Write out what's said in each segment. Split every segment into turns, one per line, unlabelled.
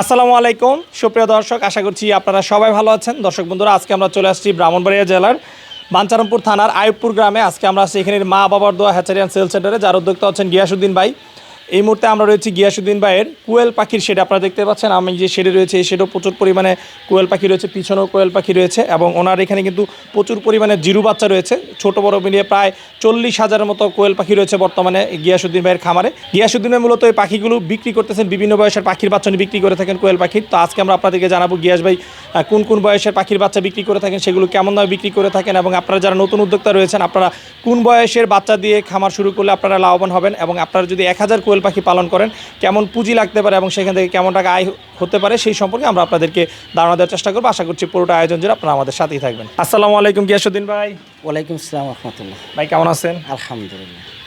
আসসালামু আলাইকুম। সুপ্রিয় দর্শক, আশা করছি আপনারা সবাই ভালো আছেন। দর্শক বন্ধুরা, আজকে আমরা চলে আসছি ব্রাহ্মণবাড়িয়া জেলার বাঞ্চারামপুর থানার আয়ুবপুর গ্রামে। আজকে আমরা আছি এখানের মা বাবার দোয়া হ্যাচারিয়ান সেল সেন্টারে, যার উদ্যোক্তা হচ্ছেন গিয়াসুদ্দিন ভাই। এই মুহূর্তে আমরা রয়েছি গিয়াসুদ্দিন ভাইয়ের কুয়েল পাখির শেড। আপনারা দেখতে পাচ্ছেন, আমি যে শেডে রয়েছে, এই শেডেও প্রচুর পরিমাণে কোয়েল পাখি রয়েছে, পিছনেও কোয়েল পাখি রয়েছে এবং ওনার এখানে কিন্তু প্রচুর পরিমাণে জিরু বাচ্চা রয়েছে। ছোট বড় মিলিয়ে প্রায় চল্লিশ হাজারের মতো কোয়েল পাখি রয়েছে বর্তমানে গিয়াসুদ্দিন ভাইয়ের খামারে। গিয়াসুদ্দিন ভাই মূলত এই পাখিগুলো বিক্রি করতেছেন, বিভিন্ন বয়সের পাখির বাচ্চা বিক্রি করে থাকেন কোয়েল পাখির। তো আজকে আমরা আপনাদেরকে জানাব গিয়াস ভাই কোন কোন বয়সের পাখির বাচ্চা বিক্রি করে থাকেন সেগুলো কেমন দামে বিক্রি করে থাকেন এবং আপনারা যারা নতুন উদ্যোক্তা রয়েছেন আপনারা কোন বয়সের বাচ্চা দিয়ে খামার শুরু করলে আপনারা লাভবান হবেন এবং আপনারা যদি এক হাজার কোয়েল পাখি পালন করেন কেমন পুঁজি লাগতে পারে এবং সেখান থেকে কেমন টাকা আয় হতে পারে সেই সম্পর্কে আমরা আপনাদেরকে ধারণা দেওয়ার চেষ্টা করব। আশা করছি পুরোটা আয়োজন জুড়ে আপনারা আমাদের সাথেই থাকবেন। আসসালামু আলাইকুম গিয়াসুদ্দিন ভাই।
ওয়ালাইকুম আসসালাম রহমতুল্লাহ।
ভাই কেমন আছেন?
আলহামদুলিল্লাহ।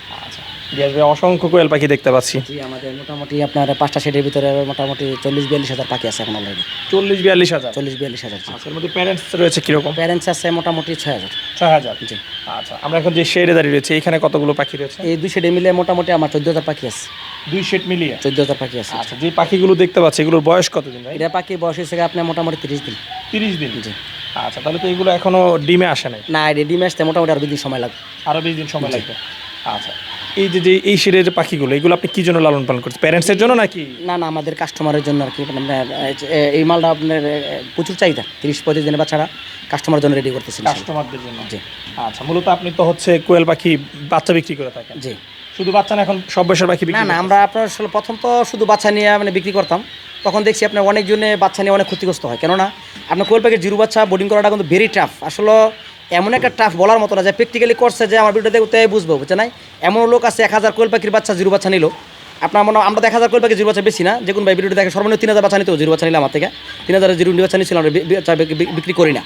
অসংখ্য কোয়েল পাখি দেখতে পাচ্ছি।
জি আমাদের মোটামুটি আপনার পাঁচটা সেটের ভিতরে মোটামুটি চল্লিশ বিয়াল্লিশ হাজার পাখি আছে এখন অলরেডি
চল্লিশ বিয়াল্লিশ হাজার?
চল্লিশ বিয়াল্লিশ হাজার
আচ্ছা এর মধ্যে প্যারেন্টস রয়েছে কীরকম?
প্যারেন্টস আছে মোটামুটি ছয় হাজার।
ছয় হাজার?
জি।
আচ্ছা আমরা এখন যে শেডে দাঁড়িয়ে রয়েছে এখানে কতগুলো পাখি রয়েছে?
এই দুই সেটে মিলে মোটামুটি আমার চোদ্দ হাজার পাখি আছে।
দুই শেড মিলিয়ে?
চোদ্দ হাজার পাখি আছে।
আচ্ছা যে পাখিগুলো দেখতে পাচ্ছি এগুলোর বয়স কতদিন ভাই?
এটা পাখি বয়স হয়েছে আপনার মোটামুটি তিরিশ দিন।
তিরিশ দিন?
জি।
আচ্ছা তাহলে তো এগুলো এখনও ডিমে আসে নাই?
না রেডি আসতে মোটামুটি আরও দুই দিন সময় লাগবে।
আরও বিশ দিন সময় লাগবে। আচ্ছা এই যে যে এই শেডের পাখিগুলো এগুলো আপনি কি জন্য লালন পালন করছেন? প্যারেন্টসের জন্য নাকি?
না না আমাদের কাস্টমারের জন্য আর কি। আপনার এই মালটা আপনার প্রচুর চাহিদা তিরিশ পঁয়ত্রিশ দিনের বাচ্চারা কাস্টমারের জন্য রেডি করতেছি।
কাস্টমারদের জন্য?
জি।
আচ্ছা মূলত আপনি তো হচ্ছে কোয়েল পাখি বাচ্চা বিক্রি করে থাকেন।
জি।
শুধু বাচ্চা না এখন সব বয়সের পাখি
না
বিক্রি
না আমরা আপনার আসলে প্রথম তো শুধু বাচ্চা নিয়ে মানে বিক্রি করতাম। তখন দেখছি আপনার অনেকজনে বাচ্চা নিয়ে অনেক ক্ষতিগ্রস্ত হয়। কেননা আপনার কোয়েল প্যাকেট জিরো বাচ্চা বোর্ডিং করাটা কিন্তু ভেরি টাফ আসলে এমন একটা টাফ বলার মতো না যে প্র্যাকটিক্যালি করছে যে আমার ভিডিও দেখতে বুঝব, বুঝছে নাই? এমন লোক আছে এক হাজার কোয়েল পাখির বাচ্চা, জিরো বাচ্চা নিল। আপনার মনে আমরা এক হাজার কোয়েল পাখি জিরো বাচ্চা বেশি না, যে কোনো ভাই ভিডিওটা দেখে সর্বনিম্ন তিন হাজার বাচ্চা নিতে জিরো বাচ্চা নিলাম আমার থেকে। তিন হাজার জিরো বাচ্চা নিয়েছিলাম আমরা বিক্রি- করি না।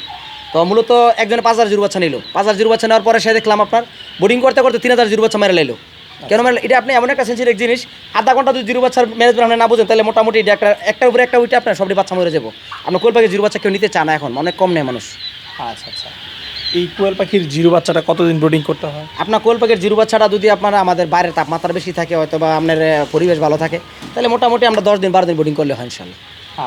তো মূলত একজনে পাঁচ হাজার জিরো বাচ্চা নিল। পাঁচ হাজার জিরো বাচ্চা নেওয়ার পরে সে দেখলাম আপনার বোর্ডিং করতে করতে তিন হাজার জিরো বাচ্চা মেরে লাইলো। কেন মানে এটা আপনি এমন একটা সেন্সিটিভ জিনিস, আধা ঘণ্টা যদি জিরো বাচ্চার ম্যানেজমেন্ট আপনি না বুঝেন, তাহলে মোটামুটি এটা একটা একটার উপরে একটা উইটে আপনার সবটি বাচ্চা মরে যাব। আপনার কোল পাখি জিরো বাচ্চা কেউ নিতে চান এখন, অনেক কম নেয় মানুষ।
আচ্ছা আচ্ছা। এই কোয়েল পাখির জিরো বাচ্চাটা কতদিন ব্রোডিং করতে হয়?
আপনার কোয়েল পাখির জিরো বাচ্চাটা যদি আপনার আমাদের বাইরের তাপমাত্রা বেশি থাকে হয়তো বা আপনার পরিবেশ ভালো থাকে তাহলে মোটামুটি আমরা দশ দিন বারো দিন ব্রোডিং করলে হয় ইনশাল্লাহ।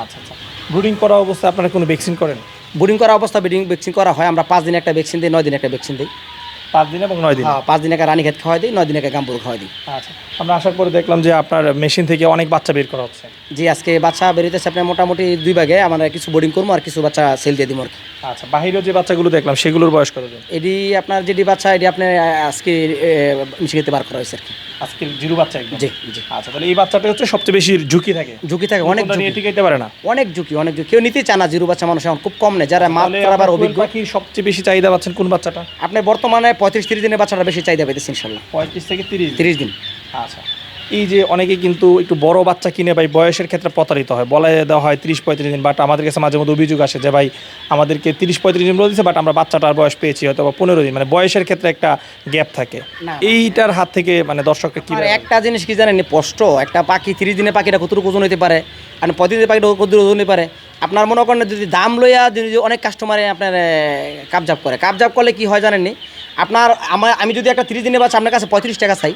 আচ্ছা আচ্ছা। ব্রিডিং করা অবস্থায় আপনারা কোনো ভ্যাকসিন করেন?
বোর্ডিং করা অবস্থা ব্রিডিং ভ্যাকসিন করা হয়। আমরা পাঁচ দিন একটা ভ্যাকসিন দিই নয় দিন একটা ভ্যাকসিন দিই।
পাঁচ দিন এবং নয় দিন?
হ্যাঁ, পাঁচ দিন একটা রানী খেত খাওয়াই দিই নয় দিন একটা গাম্বুর খাওয়াই দিই।
আচ্ছা আমরা আসার পরে দেখলাম যে আপনার মেশিন থেকে অনেক বাচ্চা বের করা হচ্ছে।
জি আজকে বাচ্চা বেরোতেছে আপনার মোটামুটি দুই ভাগে আমরা কিছু বোর্ডিং করব আর কিছু বাচ্চা সেল দিয়ে দিব আর
আচ্ছা বাহিরেও যে বাচ্চাগুলো দেখলাম সেগুলোর বয়স কতদিন
এটি আপনার যেটি বাচ্চা এটি আপনার আজকে মিশিয়ে বার করা হয়েছে আর কি।
আজকে জিরো বাচ্চা একদম?
জি জি।
আচ্ছা তাহলে এই বাচ্চাটা হচ্ছে সবচেয়ে বেশি ঝুঁকি থাকে।
ঝুঁকি থাকে অনেক ঝুঁকি।
টিকাইতে পারে না?
অনেক ঝুঁকি অনেক ঝুঁকি। কেউ নিতে চায় না জিরো বাচ্চা মানুষ এখন খুব কম নেই। যারা
আপনার কোয়েল
অভিজ্ঞ
পাখির সবচেয়ে বেশি চাহিদা পাচ্ছেন কোন বাচ্চাটা?
আপনি বর্তমানে পঁয়ত্রিশ তিরিশ দিনের বাচ্চাটা বেশি চাহিদা পেতেছে ইনশাল্লাহ।
পঁয়ত্রিশ থেকে তিরিশ
তিরিশ দিন।
আচ্ছা। এই যে অনেকে কিন্তু একটু বড় বাচ্চা কিনে ভাই বয়সের ক্ষেত্রে প্রতারিত হয়। বলা দেওয়া হয় তিরিশ পঁয়ত্রিশ দিন বাট আমাদের কাছে মাঝে মধ্যে অভিযোগ আসে যে ভাই আমাদেরকে তিরিশ পঁয়ত্রিশ দিন বলে দিচ্ছে বাট আমরা বাচ্চাটার বয়স পেয়েছি হয়তো বা পনেরো দিন। মানে বয়সের ক্ষেত্রে একটা গ্যাপ থাকে। এইটার হাত থেকে মানে দর্শকরা কি
একটা জিনিস কি জানেন স্পষ্ট। একটা পাখি তিরিশ দিনের পাখিটা কতটুকু ওজন হতে পারে? আর পঁয়ত্রিশ দিনের পাখিটা কতটুকু ওজন হতে পারে? আপনার মনে করেন যদি দাম লইয়া যদি অনেক কাস্টমারে আপনার কাপজাপ করে। কাপজাপ করলে কি হয় জানেননি? আপনার আমার আমি যদি একটা তিরিশ দিনের বাচ্চা আপনার কাছে পঁয়ত্রিশ টাকা চাই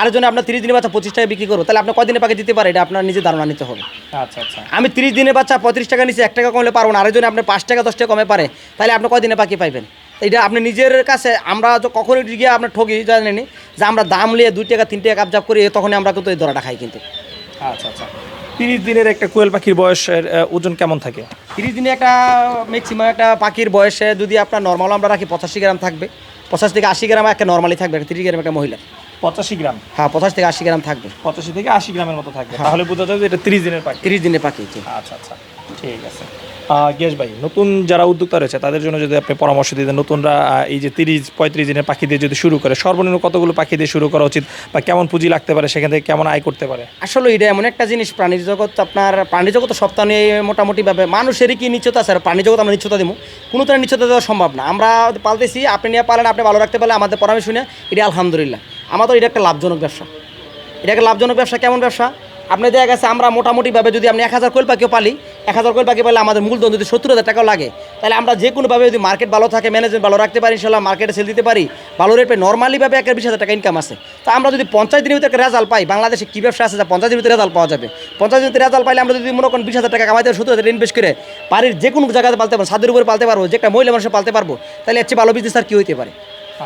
আর জন্য আপনার তিরিশ দিনের বাচ্চা পঁচিশ টাকা বিক্রি করব তাহলে আপনি কদিনে পাখি দিতে পারে? এটা আপনার নিজে ধারণা নিতে হবে।
আচ্ছা আচ্ছা।
আমি তিরিশ দিনের বাচ্চা পঁয়ত্রিশ টাকা নিচে এক টাকা কমলে পারব না আরেকজনে আপনি পাঁচ টাকা দশ টাকা কমে পারে তাহলে আপনি কয়দিনে পাখি পাইবেন? এটা আপনি নিজের কাছে আমরা তো কখনো গিয়ে আপনার ঠকি জানেনি যে আমরা দাম নিয়ে দুই টাকা তিন টাকা কাপজাপ করি তখনই আমরা কিন্তু এই দরাটা খাই কিন্তু।
আচ্ছা আচ্ছা। তিরিশ দিনের একটা কোয়েল পাখির বয়সের ওজন কেমন থাকে?
তিরিশ দিনে একটা ম্যাক্সিমাম একটা পাখির বয়সে যদি আপনার নর্মাল আমরা রাখি পঁচাশি গ্রাম থাকবে পঁচাশি থেকে আশি গ্রাম একটা নর্মালি থাকবে একটা তিরিশ গ্রাম একটা মহিলা
পঁচাশি গ্রাম?
হ্যাঁ পঁচাশ থেকে আশি গ্রাম থাকবে।
পঁচাশি থেকে আশি গ্রামের মতো থাকবে। তাহলে বোঝা যাবে যে এটা তিরিশ দিনের পাখি।
তিরিশ দিনের পাখি
আচ্ছা আচ্ছা। ঠিক আছে। গিয়াস ভাই, নতুন যারা উদ্যোক্তা রয়েছে, তাদের জন্য যদি আপনি পরামর্শ দিতেন নতুনরা এই যে তিরিশ, পঁয়ত্রিশ দিনের পাখি দিয়ে যদি শুরু করে, সর্বনিম্ন কতগুলো পাখি দিয়ে শুরু করা উচিত বা কেমন পুঁজি লাগতে পারে, সেখান থেকে কেমন আয় করতে পারে?
আসলে এটা এমন একটা জিনিস, প্রাণীর জগৎ আপনার প্রাণী জগৎ সপ্তাহ নিয়ে মোটামুটিভাবে, মানুষেরই কি নিশ্চয়তা আছে? আর প্রাণী জগৎ আমরা নিশ্চয়তা দেবো কোনো ধরনের নিশ্চয়তা দেওয়া সম্ভব না। আমরা পালতেছি, আপনি নিয়ে পালেন, আপনি ভালো রাখতে পারলে আমাদের পরামর্শ শুনে, এটা আলহামদুলিল্লাহ। আমাদের এটা একটা লাভজনক ব্যবসা। এটা একটা লাভজনক ব্যবসা, কেমন ব্যবসা? আপনি দেখা গেছে, আমরা মোটামুটিভাবে যদি আপনি এক হাজার কোয়েল পাখিও পালি এক হাজার কোয়েল বাকি পালে আমাদের মূলধন যদি সত্তর হাজার টাকাও লাগে তাহলে আমরা যে কোনোভাবে যদি মার্কেট ভালো থাকে ম্যানেজমেন্ট ভালো রাখতে পারি ইনশাল্লাহ মার্কেটে সেল দিতে পারি ভালো রেট পাই নর্মালিভাবে এক বিশ হাজার টাকা ইনকাম আছে। তো আমরা যদি পঞ্চাশ দিনের ভিতরে রেজাল্ট পাই বাংলাদেশে কী ব্যবসা আছে? যে পঞ্চাশ দিনের ভিতরে রেজাল্ট পাওয়া যাবে। পঞ্চাশ দিনের রেজাল্ট পাইলে আমরা যদি মনে করেন বিশ হাজার টাকা কামাইতে সত্তর হাজার ইনভেস্ট করে বাড়ির যে কোনো জায়গাতে পালতে পারব ছাদের উপরে পালতে পারব যে একটা মহিলা মানুষের পালতে পারব তাহলে এর চেয়ে ভালো বিজনেস আর কী হইতে পারে?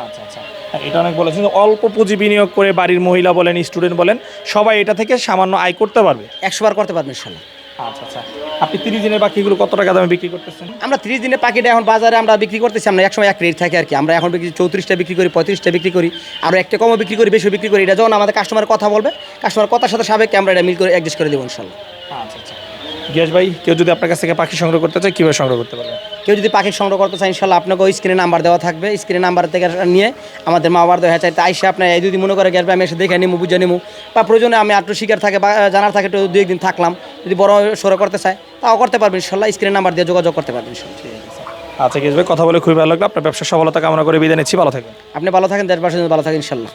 আচ্ছা আচ্ছা। হ্যাঁ, এটা অনেক বলেছেন। অল্প পুঁজি বিনিয়োগ করে বাড়ির মহিলা বলেন স্টুডেন্ট বলেন সবাই এটা থেকে সামান্য আয় করতে পারবে।
একশো বার করতে পারবে ইনশাল্লাহ।
আচ্ছা আচ্ছা। আপনি তিরিশ দিনের পাখিগুলো কত টাকা দামে বিক্রি করতেছেন?
আমরা তিরিশ দিনের পাখিটা এখন বাজারে আমরা বিক্রি করতেছি আমরা একসময় এক রেট থাকে আর কি। আমরা এখন বিক্রি চৌত্রিশটা বিক্রি করি পঁয়ত্রিশটা বিক্রি করি আর একটা কমও বিক্রি করি বেশি বিক্রি করি। এটা যখন আমাদের কাস্টমার কথা বলবে কাস্টমার কথার সাথে সাবেক আমরা এটা মিল করে অ্যাডজাস্ট করে দেবো ইনশাল্লাহ।
আচ্ছা আচ্ছা। গিয়াস ভাই কেউ যদি আপনার কাছ থেকে পাখি সংগ্রহ করতে চায় কীভাবে সংগ্রহ করতে পারবে
কেউ যদি পাখি সংগ্রহ করতে চায় ইনশাল্লাহ আপনাকে ওই স্ক্রিনে নাম্বার দেওয়া থাকবে। স্ক্রিনে নাম্বার থেকে নিয়ে আমাদের মা বাবার দেওয়া চাইতে আইসে আপনার এই যদি মনে করে গেলে আমি এসে দেখে নিমু বুঝে নিমু। বা প্রয়োজনে আমি একটু শিকার থাকে বা জানার থাকে একটু দু একদিন থাকলাম। যদি বড় সরে করতে চায় তাও করতে পারবেন ইনশাল্লাহ স্ক্রিনে নাম্বার দিয়ে যোগাযোগ করতে পারবেন
আচ্ছা গিয়াস ভাই কথা বলে খুবই ভালো লাগল। আপনার ব্যবসা সফলতা কামনা করে বিদায় নিচ্ছি। ভালো থাকবেন।
আপনি ভালো থাকেন দেশবাসীর ভালো থাকেন ইনশাল্লাহ।